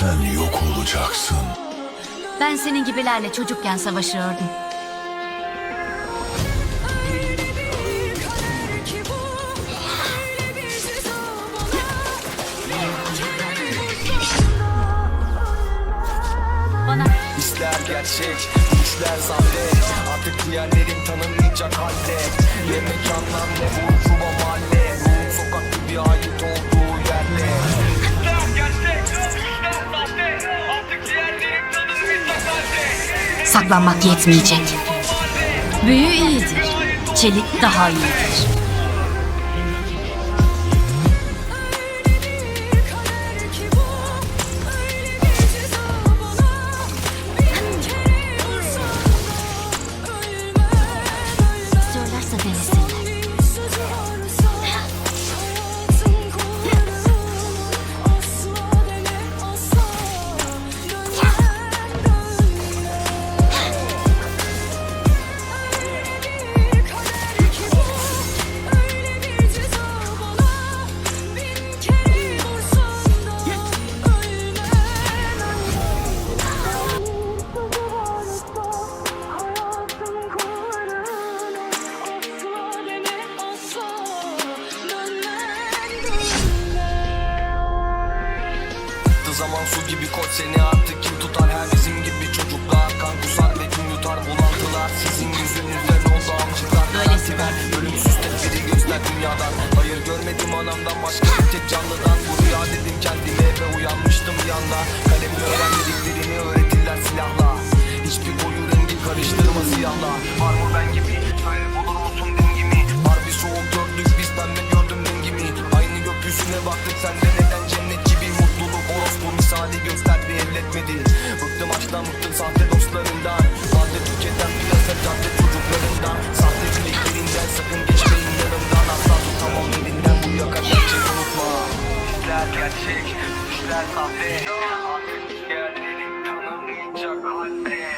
Sen yok olacaksın. Ben senin gibilerle çocukken savaşıyordum. Bana gerçek, işler sahte Artık diğerlerim tanınmayacak halde Ne mekanlar ne burjuva mahalle saklanmak yetmeyecek. Büyü iyidir. Çelik daha iyidir. Zaman su gibi koç seni artık kim tutar? Her bizim gibi çocuklar kan kusar ve gün yutar. Bulantılar Sizin yüzünüzden oldu amcıklar Böylesi Garanti ver ölümsüz tedbiri göster dünyadan. Hayır görmedim anamdan başka bir tek canlıdan. Bu rüya dedim kendime ve uyanmıştım bir anda. Kalemle öğrenmediklerini öğretirler silahla. Hiçbir boyu rengi karıştırma siyahla Var Kişiler sahte Artık hikayeleri get halde